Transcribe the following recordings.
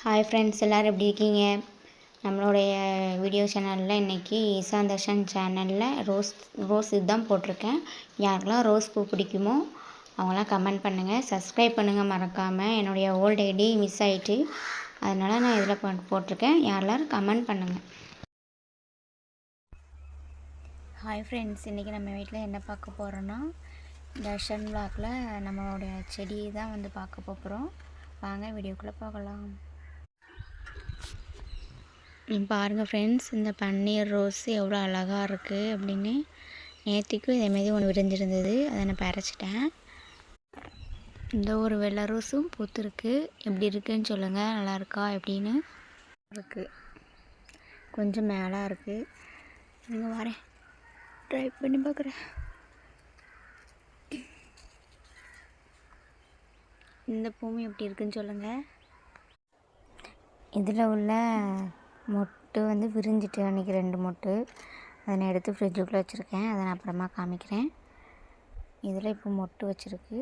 Hi friends எல்லோரும் எப்படி இருக்கீங்க? நம்மளுடைய வீடியோ சேனலில் இன்றைக்கி ஈசா தர்ஷன் சேனலில் ரோஸ் ரோஸ் இதுதான் போட்டிருக்கேன். யாருக்கெல்லாம் ரோஸ் பூ பிடிக்குமோ அவங்களாம் கமெண்ட் பண்ணுங்கள் சப்ஸ்கிரைப் பண்ணுங்கள் மறக்காமல் என்னுடைய ஓல்ட் ஐடி மிஸ் ஆகிட்டு அதனால் நான் இதில் போட்டிருக்கேன். யாரெல்லாம் கமெண்ட் பண்ணுங்கள் ஹாய் ஃப்ரெண்ட்ஸ் இன்றைக்கி நம்ம வீட்டில் என்ன பார்க்க போகிறோன்னா தர்ஷன் விளாக்கில் நம்மளுடைய செடி தான் வந்து பார்க்க போகிறோம் வாங்க வீடியோக்குள்ளே போகலாம். பாருங்கள் ஃப்ரெண்ட்ஸ் இந்த பன்னீர் ரோஸ் எவ்வளோ அழகாக இருக்குது அப்படின்னு நேற்றுக்கும் இதேமாரி ஒன்று விரிஞ்சிருந்தது. அதை நான் பறைச்சிட்டேன் இந்த ஒரு வெள்ளை ரோஸும் பூத்துருக்கு. எப்படி இருக்குன்னு சொல்லுங்கள் நல்லாயிருக்கா எப்படின்னு? இருக்குது கொஞ்சம் மேலே இருக்குது இங்கே வரேன் ட்ரை பண்ணி பார்க்குறேன் இந்த பூமி எப்படி இருக்குன்னு சொல்லுங்கள் இதில் உள்ள மொட்டு வந்து விரிஞ்சிட்டு அன்றைக்கி ரெண்டு மொட்டு. அதை நான் எடுத்து ஃப்ரிட்ஜுக்குள்ளே வச்சுருக்கேன். அதை நான் அப்புறமா காமிக்கிறேன். இதில் இப்போ மொட்டு வச்சுருக்கு.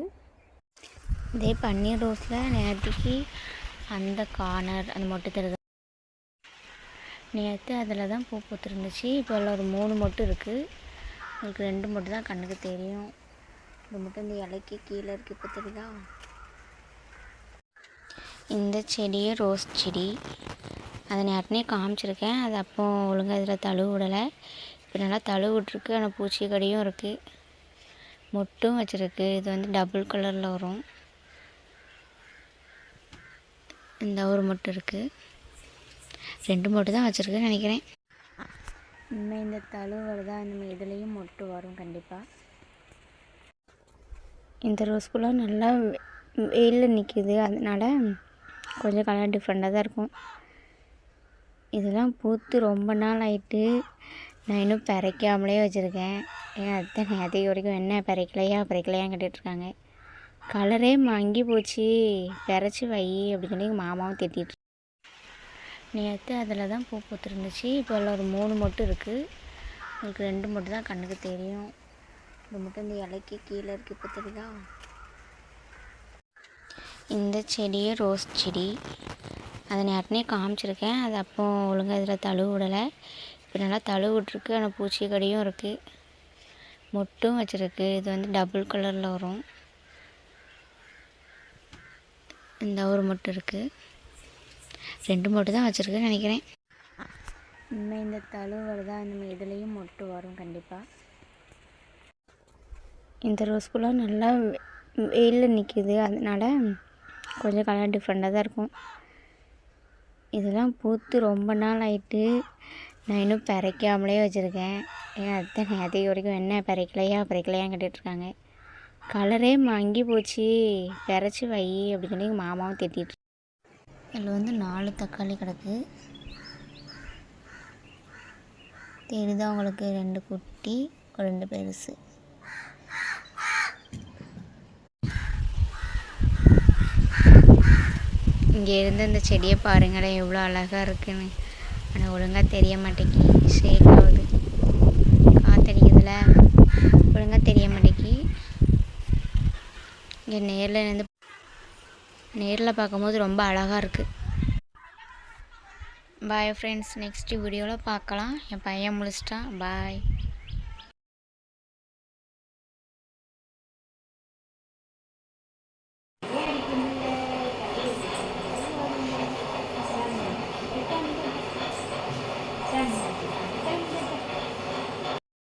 இதே பன்னீர் ரோஸில் நேற்றுக்கு அந்த கார்னர் அந்த மொட்டு தருது. நேற்று அதில் தான் பூ பூத்துருந்துச்சு. இப்போ அதில் ஒரு மூணு மொட்டு இருக்குது உங்களுக்கு ரெண்டு மொட்டு தான் கண்ணுக்கு தெரியும். இந்த மட்டும் இந்த இலைக்கு கீழே இருக்குது இப்போ தெரியுதா? இந்த செடியே ரோஸ் செடி. அதை நேரத்தினே காமிச்சிருக்கேன். அது அப்போ ஒழுங்காக இதில் தழுவு விடலை. இப்போ நல்லா தழுவு விட்ருக்கு ஆனால் பூச்சி கடியும் இருக்குது மொட்டும் வச்சுருக்கு. இது வந்து டபுள் கலரில் வரும். இந்த ஒரு மொட்டு இருக்குது ரெண்டு மொட்டு தான் வச்சுருக்குன்னு நினைக்கிறேன். இனிமேல் இந்த தழுவு தான் நம்ம இதுலேயும் மொட்டு வரும் கண்டிப்பாக இந்த ரோஸ் பூலாம் நல்லா வெயிலில் நிற்கிது அதனால் கொஞ்சம் கலர் டிஃப்ரெண்ட்டாக தான் இருக்கும். இதெல்லாம் பூத்து ரொம்ப நாள் ஆயிட்டு நான் இன்னும் பறைக்காமலே வச்சுருக்கேன். ஏன் அத்தனை அதிக வரைக்கும் என்ன பறைக்கலையா பறைக்கலையான்னு கேட்டுட்ருக்காங்க. கலரே மங்கி போச்சு. பறைச்சி வை அப்படின்னு சொல்லி எங்கள் மாமாவும் திட்டிகிட்டு நேற்று அதில் தான் பூ பூத்துருந்துச்சு. இப்போ அதில் ஒரு மூணு மட்டும் இருக்குது உங்களுக்கு ரெண்டு மட்டும் தான் கண்ணுக்கு தெரியும். இது மட்டும் இந்த இலைக்கு கீழே இருக்குது இப்போ தெரியுதா? இந்த செடியே ரோஸ் செடி. அதை நேரத்தினே காமிச்சிருக்கேன். அது அப்போ ஒழுங்காக இதில் தழுவு விடலை. இப்போ நல்லா தழுவு விட்ருக்கு ஆனால் பூச்சி கடியும் இருக்குது மொட்டும் வச்சுருக்கு. இது வந்து டபுள் கலரில் வரும். இந்த ஒரு மொட்டு இருக்குது ரெண்டு மொட்டு தான் வச்சுருக்குன்னு நினைக்கிறேன். இனிமேல் இந்த தழுவு தான் நம்ம இதுலேயும் மொட்டு வரும் கண்டிப்பாக இந்த ரோஸ் பூலாம் நல்லா வெயிலில் நிற்கிது அதனால் கொஞ்சம் கலர் டிஃப்ரெண்ட்டாக தான் இருக்கும். இதெல்லாம் பூத்து ரொம்ப நாள் ஆகிட்டு நான் இன்னும் பறைக்காமலே வச்சுருக்கேன். ஏன் அத்தனை அதிக வரைக்கும் என்ன பறைக்கலையா பறைக்கலையான்னு கேட்டுட்ருக்காங்க. கலரே மங்கி போச்சு. பறைச்சி வை அப்படின்னு சொல்லி எங்கள் மாமாவும் திட்டிகிட்டு இதில் வந்து நாலு தக்காளி கிடக்கு. தெரியுதா உங்களுக்கு ரெண்டு குட்டி ரெண்டு பெருசு. இங்கே இருந்து இந்த செடியை பாருங்களேன் எவ்வளோ அழகாக இருக்குன்னு. ஆனால் ஒழுங்காக தெரிய மாட்டேங்கி ஷேக் ஆகுது காத்தடிக்கிறதுல ஒழுங்காக தெரிய மாட்டேங்கி இங்கே நேரில் இருந்து நேரில் பார்க்கும்போது ரொம்ப அழகாக இருக்குது பாய் ஃப்ரெண்ட்ஸ் நெக்ஸ்ட் வீடியோவில் பார்க்கலாம். என் பையன் முடிச்சிட்டான் பாய்